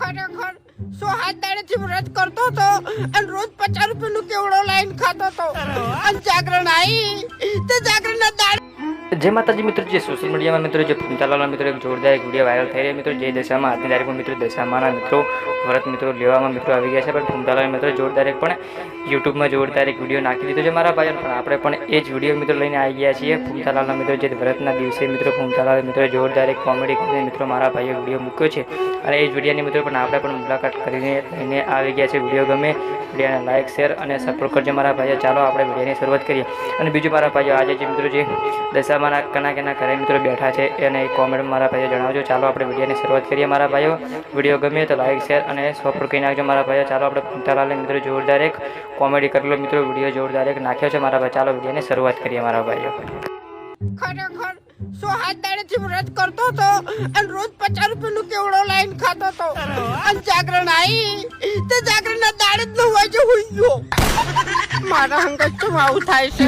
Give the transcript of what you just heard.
ખરેખર સો હાથ દાડેથી વ્રત કરતો હતો અને રોજ પચાસ રૂપિયાનું કેવડો લાઈન ખાતો હતો. અને જાગરણ આવી તે જાગરણ જય માતાજી મિત્રો, જે સોશિયલ મીડિયામાં મિત્રો, જે પંચાલાલના મિત્રો, એક જોરદાર એક વીડિયો વાયરલ થઈ રહ્યા મિત્રો, જે દશામાં આજની તારીખમાં મિત્રો, દશામાના મિત્રો, વ્રત મિત્રો, લેવામાં મિત્રો આવી ગયા છે. પણ પંચાલાલ મિત્રો, જોરદાર એક પણ યુટ્યુબમાં જોરદાર એક વીડિયો નાખી દીધો છે મારા ભાઈઓ પણ આપણે પણ એ જ વીડિયો મિત્રો લઈને આવી ગયા છીએ. ફૂમતાલાલના મિત્રો, જે વ્રતના દિવસે મિત્રો ફૂમતાલાલ મિત્રો, જોરદાર એક કોમેડી કરીને મિત્રો મારા ભાઈએ વીડિયો મૂક્યો છે. અને એ જ વિડીયોની મિત્રો પણ આપણે પણ મુલાકાત કરીને લઈને આવી ગયા છે વીડિયો ગમે વિડીયોને લાઇક શેર અને સપોર્ટ કરજો મારા ભાઈએ ચાલો, આપણે વિડીયોની શરૂઆત કરીએ. અને બીજું મારા ભાઈઓ, આજે જે મિત્રો જે દશામાના કના કેના ઘરે મિત્રો બેઠા છે એને કોમેન્ટ મારા ભાઈઓ જણાવજો. ચાલો આપણે વિડીયોની શરૂઆત કરીએ મારા ભાઈઓ. વીડિયો ગમે તો લાઇક શેર અને સપોર્ટ કરી નાખજો મારા ભાઈઓ. ચાલો આપણે પુંતાલાલે મિત્રો જોરદાર એક કોમેડી કરેલો મિત્રો વીડિયો જોરદાર એક નાખ્યો છે મારા ભાઈ. ચાલો વિડીયોની શરૂઆત કરીએ મારા ભાઈઓ. ખરેખર સો હાથ દાડેથી વ્રત કરતો હતો અને રોજ પચાસ રૂપિયાનું કેવડો લાઈન ખાતો હતો. અને જાગરણ આવી તે જાગરણના દાડે જ ન હોય છે મારા હંગત તો આવું થાય છે.